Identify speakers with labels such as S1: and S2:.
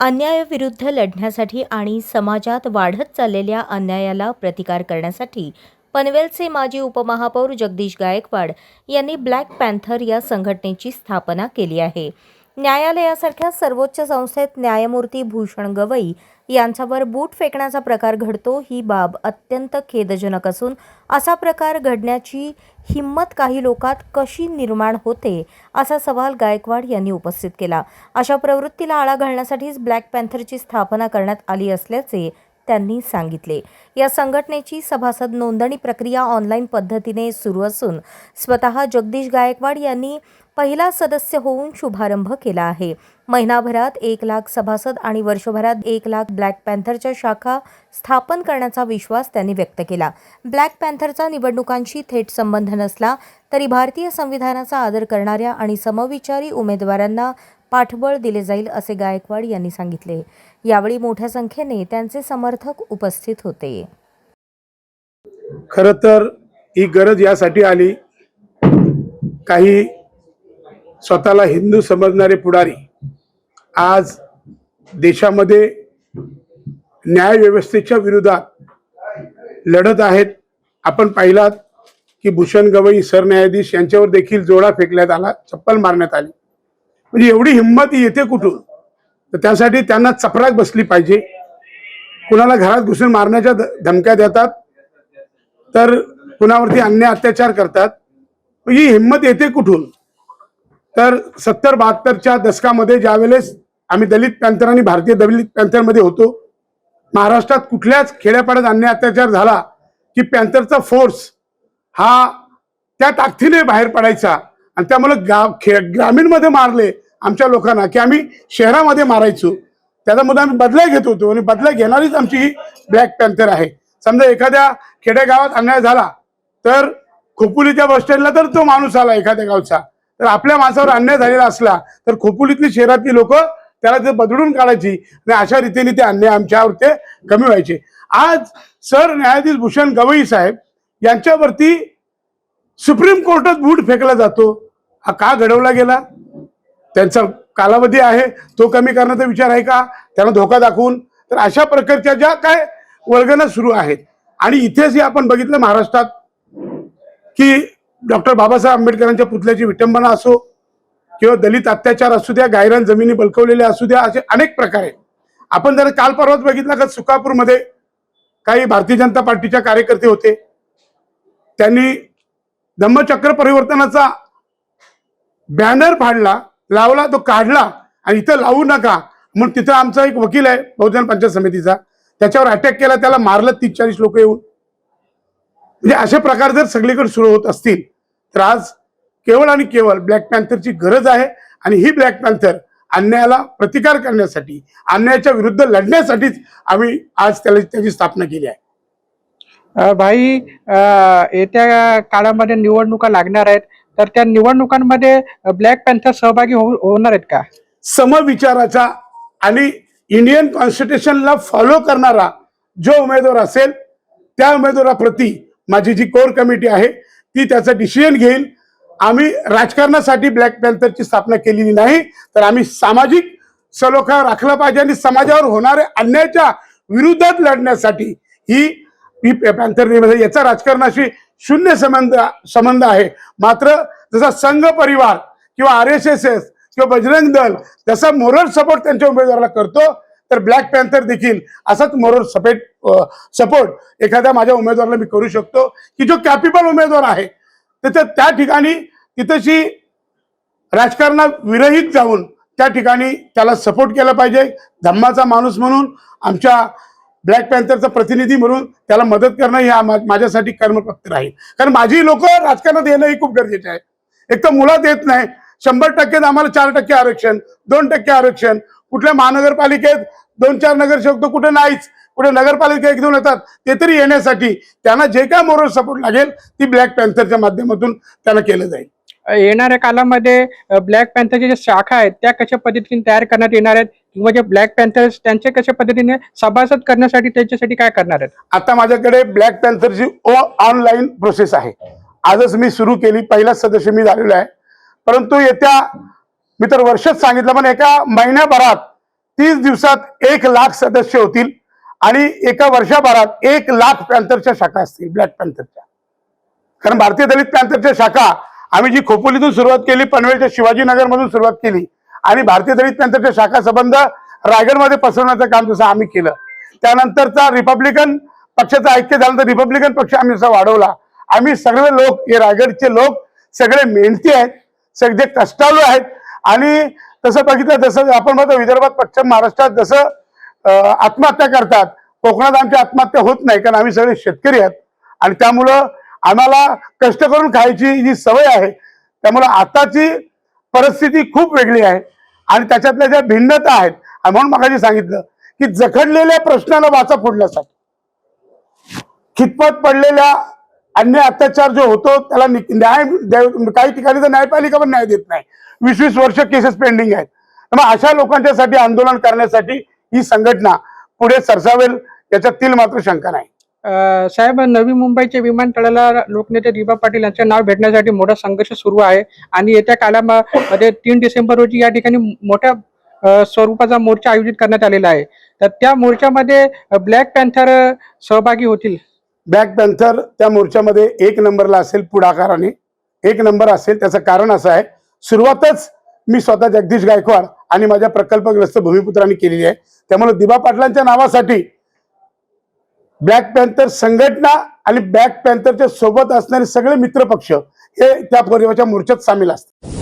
S1: अन्यायाविरुद्ध लढण्यासाठी आणि समाजात वाढत चाललेल्या अन्यायाला प्रतिकार करण्यासाठी पनवेलचे माजी उपमहापौर जगदीश गायकवाड यांनी ब्लॅक पॅन्थर या संघटनेची स्थापना केली आहे. न्यायालयासारख्या सर्वोच्च संस्थेत न्यायमूर्ती भूषण गवई यांच्यावर बूट फेकण्याचा प्रकार घडतो ही बाब अत्यंत खेदजनक असून असा प्रकार घडण्याची हिंमत काही लोकात कशी निर्माण होते असा सवाल गायकवाड यांनी उपस्थित केला. अशा प्रवृत्तीला आळा घालण्यासाठीच ब्लॅक पॅन्थरची स्थापना करण्यात आली असल्याचे त्यांनी सांगितले. या संघटनेची सभासद नोंदणी प्रक्रिया ऑनलाईन पद्धतीने सुरू असून स्वतः जगदीश गायकवाड यांनी पहिला सदस्य होऊन शुभारंभ केला आहे. महिनाभरात एक लाख सभासद आणि वर्षभरात एक लाख ब्लॅक पॅन्थरच्या शाखा स्थापन करण्याचा विश्वास त्यांनी व्यक्त केला. ब्लॅक पॅन्थरचा निवडणुकांशी थेट संबंध नसला तरी भारतीय संविधानाचा आदर करणाऱ्या आणि समविचारी उमेदवारांना पाठबळ दिले जाईल असे गायकवाड यांनी सांगितले. यावेळी मोठ्या संख्येने त्यांचे समर्थक उपस्थित होते.
S2: खर तर ही गरज यासाठी आली काही स्वतःला हिंदू समजणारे पुढारी आज देशामध्ये न्यायव्यवस्थेच्या विरोधात लढत आहेत. आपण पाहिलात की भूषण गवई सरन्यायाधीश यांच्यावर देखील जोडा फेकण्यात आला चप्पल मारण्यात आली. म्हणजे एवढी हिंमत येते कुठून? तर त्यासाठी त्यांना चपराक बसली पाहिजे. कुणाला घरात घुसून मारण्याच्या धमक्या देतात तर कुणावरती अन्याय अत्याचार करतात. ही हिंमत येते कुठून? तर सत्तर बहात्तरच्या दशकामध्ये ज्यावेळेस आम्ही दलित पॅन्थर आणि भारतीय दलित पॅन्थरमध्ये होतो महाराष्ट्रात कुठल्याच खेड्यापाड्यात अन्याय अत्याचार झाला की पॅन्थरचा फोर्स हा त्या ताकदीने बाहेर पडायचा. आणि त्यामुळे गाव खे ग्रामीणमध्ये मारले आमच्या लोकांना की आम्ही शहरामध्ये मारायचो. त्याच्यामध्ये आम्ही बदला घेत होतो आणि बदला घेणारीच आमची ही ब्लॅक पॅन्थर आहे. समजा एखाद्या खेडेगावात अन्याय झाला तर खोपुलीच्या बस स्टँडला तर तो माणूस आला एखाद्या गावचा. तर आपल्या माणसावर अन्याय झालेला असला तर खोपुलीतली शहरातली लोक त्याला ते बदलून काढायची आणि अशा रीतीने ते अन्याय आमच्यावर ते कमी व्हायचे. आज सर न्यायाधीश भूषण गवई साहेब यांच्यावरती सुप्रीम कोर्टात बूट फेकला जातो. हा का घडवला गेला? त्यांचा कालावधी आहे तो कमी करण्याचा विचार आहे का? त्यांना धोका दाखवून. तर अशा प्रकारच्या ज्या काय वल्गना सुरू आहेत. आणि इथेच हे आपण बघितलं महाराष्ट्रात की डॉक्टर बाबासाहेब आंबेडकरांच्या पुतल्याची विटंबना असो किंवा दलित अत्याचार असू द्या गायरान जमिनी बलकवलेल्या असू द्या असे अनेक प्रकार आहेत. आपण जर काल परवाच बघितलं का सुकापूरमध्ये काही भारतीय जनता पार्टीच्या कार्यकर्ते होते. त्यांनी धम्मचक्र परिवर्तनाचा बॅनर फाडला लावला तो काढला आणि इथं लावू नका. म्हणून तिथं आमचा एक वकील आहे बहुजन पंचायत समितीचा. त्याच्यावर अटॅक केला त्याला मारलं तीस चाळीस लोक येऊन. म्हणजे असे प्रकार जर सगळीकडे सुरू होत असतील तर आज केवळ आणि केवळ ब्लॅक पॅन्थरची गरज आहे आणि ही ब्लॅक पॅन्थर अन्यायाला प्रतिकार करण्यासाठी अन्यायाच्या विरुद्ध लढण्यासाठीच आम्ही आज त्याला त्याची स्थापना केली आहे.
S3: भाई येत्या काळामध्ये निवडणुका लागणार आहेत. तर त्या निवडणुकांमध्ये ब्लॅक पॅन्थर सहभागी हो-, होणार आहेत का?
S2: समविचाराचा आणि इंडियन कॉन्स्टिट्यूशनला फॉलो करणारा जो उमेदवार असेल त्या उमेदवाराप्रती माझी जी कोर कमिटी आहे ती त्याचं डिसिजन घेईल. आम्ही राजकारणासाठी ब्लॅक पॅन्थरची स्थापना केलेली नाही तर आम्ही सामाजिक सलोखा राखला पाहिजे आणि समाजावर होणाऱ्या अन्यायाच्या विरोधात लढण्यासाठी ही ही पॅन्थर निर्माण याचा राजकारणाशी शून्य संबंध संबंध आहे. मात्र जसा संघ परिवार किंवा आर एस एस एस किंवा बजरंग दल जसा मोरल सपोर्ट त्यांच्या उमेदवाराला करतो तर ब्लॅक पॅन्थर देखील असाच मोरल सपेट सपोर्ट एखाद्या माझ्या उमेदवाराला मी करू शकतो की जो कॅपिबल उमेदवार आहे. तिथं त्या ठिकाणी तिथंशी राजकारणा विरहित जाऊन त्या ठिकाणी त्याला सपोर्ट केला पाहिजे. धम्माचा माणूस म्हणून आमच्या ब्लॅक पॅन्थरचा प्रतिनिधी म्हणून त्याला मदत करणं हे माझ्यासाठी कर्मप्राप्त राहील. कारण माझी लोक राजकारणात येणं हे खूप गरजेचं आहे. एक तर मुळात येत नाही. शंभर टक्के आम्हाला चार टक्के आरक्षण दोन टक्के आरक्षण. कुठल्या महानगरपालिकेत दोन चार नगरसेवक तर कुठे नाहीच. कुठे नगरपालिका एक दोन येतात ते तरी येण्यासाठी त्यांना जे काय मोरल सपोर्ट लागेल ती ब्लॅक पॅन्थरच्या माध्यमातून त्यांना केलं जाईल.
S3: येणाऱ्या कालामध्ये ब्लॅक पॅन्थरच्या ज्या शाखा आहेत त्या कशा पद्धतीने तयार करण्यात येणार आहेत किंवा जे ब्लॅक पॅन्थर्स त्यांचे कशा पद्धतीने सभासद करण्यासाठी त्यांच्यासाठी काय करणार आहेत?
S2: आता माझ्याकडे ब्लॅक पॅन्थरची ऑनलाईन प्रोसेस आहे. आजच मी सुरू केली पहिलाच सदस्य मी झालेलो आहे. परंतु येत्या मी तर वर्षच सांगितलं पण एका महिन्याभरात तीस दिवसात एक लाख सदस्य होतील आणि एका वर्षाभरात एक लाख पॅन्थरच्या शाखा असतील ब्लॅक पॅन्थरच्या कारण भारतीय दलित पॅन्थरच्या शाखा आम्ही जी खोपोलीतून सुरुवात केली पनवेलच्या शिवाजीनगरमधून सुरुवात केली आणि भारतीय दलित पॅन्थरच्या शाखा संबंध रायगडमध्ये पसरवण्याचं काम जसं आम्ही केलं. त्यानंतरचा रिपब्लिकन पक्षाचं ऐक्य झालं तर रिपब्लिकन पक्ष आम्ही जसा वाढवला. आम्ही सगळे लोक हे रायगडचे लोक सगळे मेहनती आहेत सगळे कष्टाळू आहेत आणि तसं बघितलं जसं आपण बघतो विदर्भात पश्चिम महाराष्ट्रात जसं आत्महत्या करतात कोकणात आमची आत्महत्या होत नाही कारण आम्ही सगळे शेतकरी आहेत. आणि त्यामुळं आम्हाला कष्ट करून खायची जी सवय आहे त्यामुळं आताची परिस्थिती खूप वेगळी आहे. आणि त्याच्यातल्या ज्या भिन्नता आहेत म्हणून मगाशी सांगितलं की जखडलेल्या प्रश्नाला वाचा फोडण्यासाठी. खितपत पडलेल्या अन्य अत्याचार जो होतो त्याला न्याय काही ठिकाणी तर न्यायपालिका पण न्याय देत नाही. वीस वीस वर्ष केसेस पेंडिंग आहेत. मग अशा लोकांच्यासाठी आंदोलन करण्यासाठी ही संघटना पुढे सरसावेल याच्यात तील मात्र शंका नाही.
S3: साहेब नवी मुंबईच्या विमानतळाला लोकनेते दिबा पाटील यांचे नाव भेटण्यासाठी मोठा संघर्ष सुरू आहे आणि येत्या काळामध्ये तीन डिसेंबर रोजी या ठिकाणी मोठ्या स्वरूपाचा मोर्चा आयोजित करण्यात आलेला आहे. तर त्या मोर्चामध्ये ब्लॅक पॅन्थर सहभागी होतील?
S2: ब्लॅक पॅन्थर त्या मोर्चामध्ये एक नंबरला असेल पुढाकाराने एक नंबर असेल त्याचं कारण असं आहे. सुरुवातच मी स्वतः जगदीश गायकवाड आणि माझ्या प्रकल्पग्रस्त भूमिपुत्रांनी केलेली आहे. त्यामुळे दिबा पाटलांच्या नावासाठी ब्लॅक पॅन्थर संघटना आणि ब्लॅक पॅन्थरच्या सोबत असणारे सगळे मित्रपक्ष हे त्या परिवाराच्या मोर्चात सामील असतात.